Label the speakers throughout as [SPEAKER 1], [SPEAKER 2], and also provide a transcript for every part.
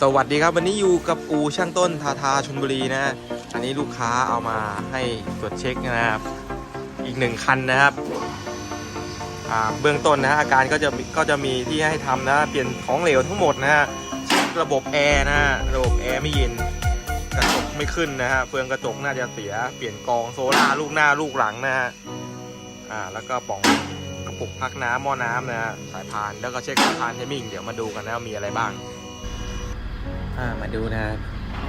[SPEAKER 1] สวัสดีครับวันนี้อยู่กับอูช่างต้นทาทาชนบุรีนะ อันนี้ลูกค้าเอามาให้ตรวจเช็คนะครับ อีกหนึ่งคันนะครับเบื้องต้นนะอาการก็จะก็จะมีที่ให้ทำนะเปลี่ยนของเหลวทั้งหมดนะฮะเช็คระบบแอร์นะฮะระบบแอร์ไม่เย็นกระจกไม่ขึ้นนะฮะเฟืองกระจกน่าจะเสียเปลี่ยนกรองโซล่าลูกหน้าลูกหลังนะฮะอ่าแล้วก็ปล่องกระปุกพักน้ำหม้อน้ำนะฮะสายพานแล้วก็เช็คสายพานเทมิ่งเดี๋ยวมาดูกันนะว่ามีอะไรบ้าง มาดูนะ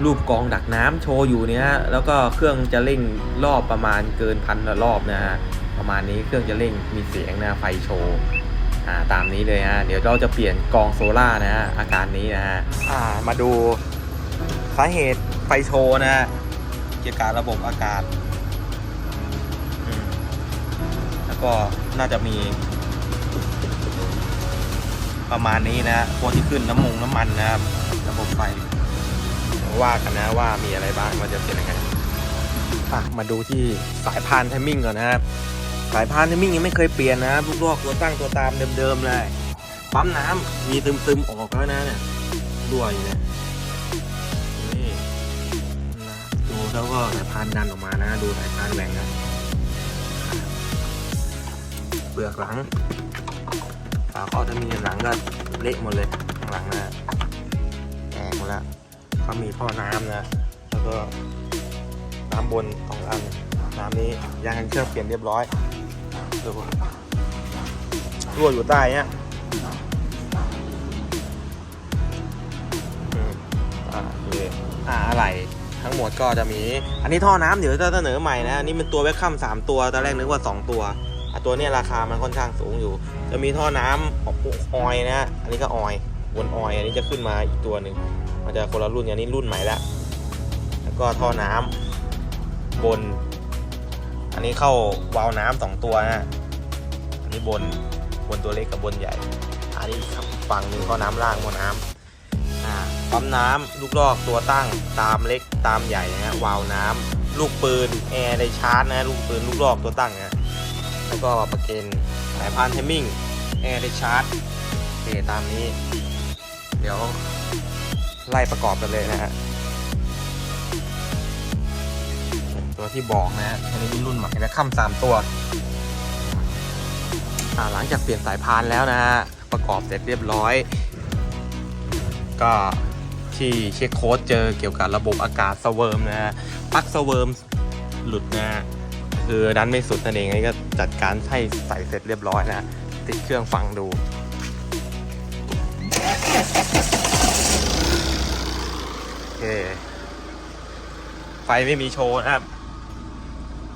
[SPEAKER 1] รูปกองดักน้ำโชว์อยู่เนี่ยแล้วก็เครื่องจะเร่งรอบประมาณเกินพันรอบนะฮะประมาณนี้เครื่องจะเร่งมีเสียงนะไฟโชว์อ่าตามนี้เลยฮะเดี๋ยวเราจะเปลี่ยนกองโซล่านะฮะอาการนี้นะฮะอ่ามาดูสาเหตุไฟโชว์นะฮะเกี่ยวกับระบบอากาศแล้วก็น่าจะมี ประมาณนี้นะพวกที่ขึ้นน้ำมงน้ำมันนะครับระบบไฟว่ากันนะว่ามีอะไรบ้างมันจะเป็นยังไงอะมาดูที่สายพานไทมิ่งก่อนนะครับสายพานไทมิ่งยังไม่เคยเปลี่ยนนะครับลูกลอกตัวตั้งตัวตามเดิมๆเลยปั๊มน้ำมีซึมๆออกแล้วนะเนี่ยรั่วอยู่เนี่ยนี่นะดูแล้วก็สายพานดันออกมานะ ดูสายพานแหว่งนะเปลือกหลัง ฝาข้อถ้ามีหลังก็เละหมดเลยข้างหลังนะแตกหมดล้วเขามีท่อน้ำนะ แล้วก็น้ำบนสองอันน้ำนี้ยางกันเครื่องเปลี่ยนเรียบร้อยดูรั่วอยู่ใต้เนี่ยอืมอ่าอเคอ่าอะไรทั้งหมดก็จะมี อันนี้ท่อน้ำเดี๋ยวจะเสนอใหม่นะ อันนี้เป็นตัวแวคคัมสามตัวตอนแรกนึกว่าสองตัว ตัวนี้ราคามันค่อนข้างสูงอยู่ จะมีท่อน้ำออยนะ อันนี้ก็ออยบนออย อันนี้จะขึ้นมาอีกตัวหนึ่งมันจะคนละรุ่นอันนี้รุ่นใหม่แล้วแล้วก็ท่อน้ำบน อันนี้เข้าวาล์วน้ำสองตัวนะอันนี้บนบนตัวเล็กกับบนใหญ่ อันนี้ครับฝั่งหนึ่งท่อน้ำล่างบนน้ำอ่าปั๊มน้ำลูกลอกตัวตั้งตามเล็กตามใหญ่นะฮะวาล์วน้ำลูกปืนแอร์ไดชาร์จนะลูกปืนลูกลอกตัวตั้งนะ แล้วก็ประเกนสายพานเทมมิ่งแอร์ไดชาร์จโอเคตามนี้ เดี๋ยวไล่ประกอบกันเลยนะฮะตัวที่บอกนะฮะอันนี้รุ่นใหม่นะข้ามสามตัวอ่าหลังจากเปลี่ยนสายพานแล้วนะฮะประกอบเสร็จเรียบร้อย ก็ที่เช็คโค้ดเจอเกี่ยวกับระบบอากาศสเวิร์มนะฮะปลั๊กสเวิร์มหลุดนะฮะ คือดันไม่สุดนั่นเองนี่ก็จัดการให้ใส่เสร็จเรียบร้อยนะติดเครื่องฟังดูโอเคไฟไม่มีโชว์นะครับ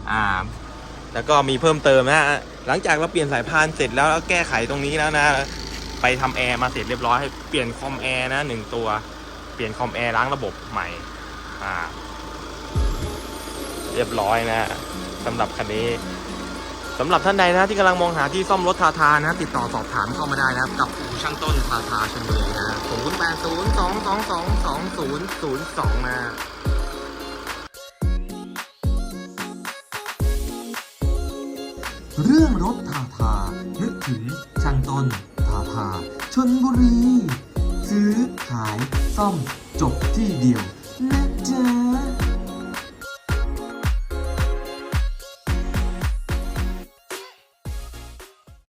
[SPEAKER 1] อ่า แล้วก็มีเพิ่มเติมนะฮะหลังจากเราเปลี่ยนสายพานเสร็จแล้วแล้วแก้ไขตรงนี้แล้วนะ ไปทำแอร์มาเสร็จเรียบร้อยให้เปลี่ยนคอมแอร์นะหนึ่งตัว เปลี่ยนคอมแอร์ล้างระบบใหม่ อ่า เรียบร้อยนะ สำหรับคันนี้สำหรับท่านใดนะที่กำลังมองหาที่ซ่อมรถทาทานะติดต่อสอบถามเข้ามาได้นะครับ กับอู่ช่างต้นทาทาชลบุรีนะผมคุณแปดศูนย์สองสองสองสองศูนย์ศูนย์สองนะ
[SPEAKER 2] เรื่องรถทาทา นึกถึงช่างต้นทาทาชนบุรี ซื้อขายซ่อมจบที่เดียว